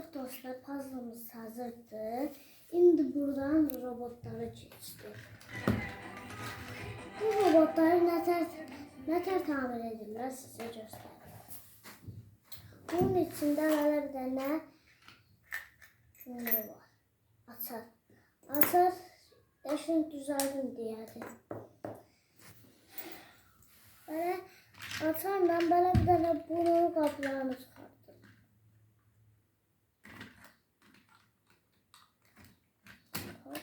Evet dostlar puzzle'ımız hazırdı. Şimdi buradan robotlara geçtik. Bu robotları ne tər, ne tər tamir edirlər sizə göstərirəm. Bunun içində belə bir dənə ne var? Açar. Açar yaşın düzəldim deyərdim. Belə açarla belə bir dənə bunun qapılarını çıxardım. Hop.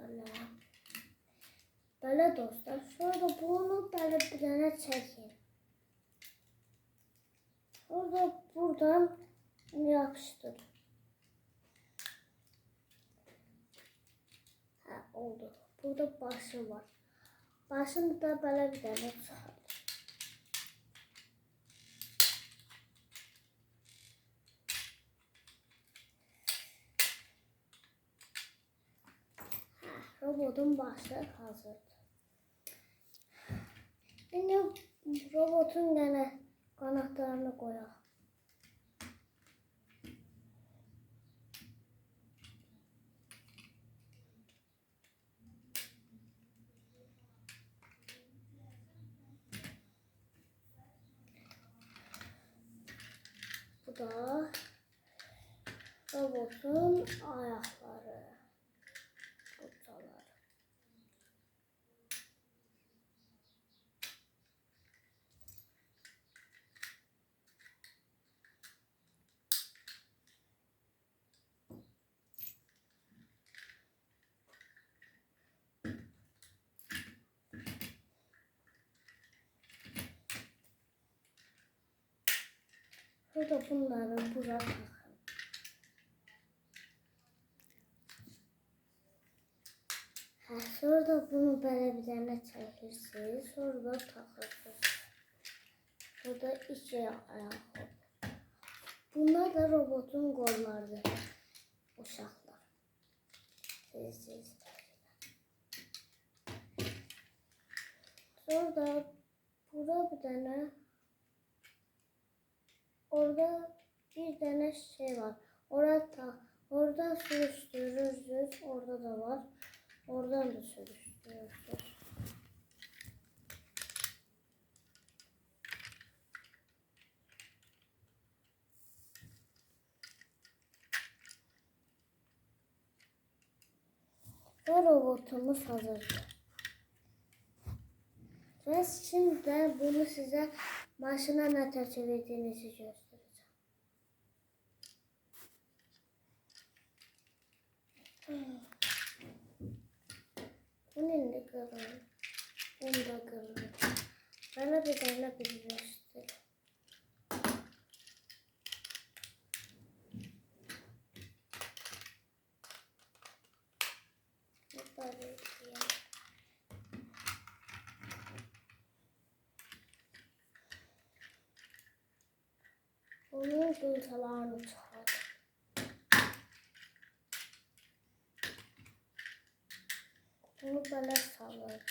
Böyle. Böyle dostlar. Şurada böyle bir tane çekin. Şurada buradan yapıştır. Ha oldu. Burada başı var. Başını da böyle bir tane çıkart. Ha, robotun başı hazırdır. Şimdi robotun gene kanatlarını koyalım. Bu da robotun ayakları. Burada bunları buraya takın. Ha, sonra da bunu belə bir dənə çəkirsiniz, sonra da taxırsınız. Burada iki ayaq var. Bunlar da robotun qollarıdır. Uşaqlar. Siz, Sonra da bura bir dənə Orada bir tane şey var. Orada orada sürüştürürsünüz. Orada da var. Oradan da sürüştürürsünüz. Ve robotumuz hazırdır. Ve şimdi bunu size maşına ne çevirdiğinizi göstereceğim. Bunun da kırılır. Bunu da kırılır. Bana bir tane bir göster. Böyle yapayım. Gültalarını çıkar. Bunu böyle salır.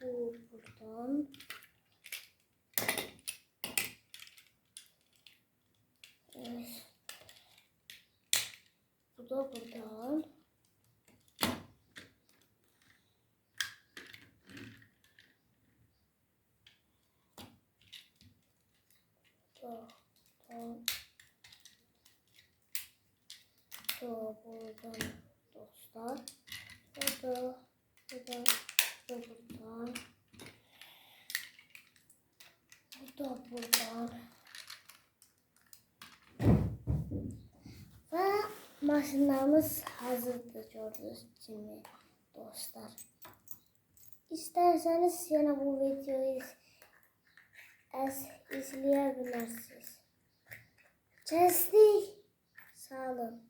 Bu buradan. Evet. Da buradan. Buradan. Bu da buradan dostlar. Bu da bu da bu da buradan. Bu da buradan. Ve maşınlarımız hazırdır gördüğünüz gibi dostlar. İsterseniz yine bu videoyu iz- izleyebilirsiniz. Kestik. Sağ olun.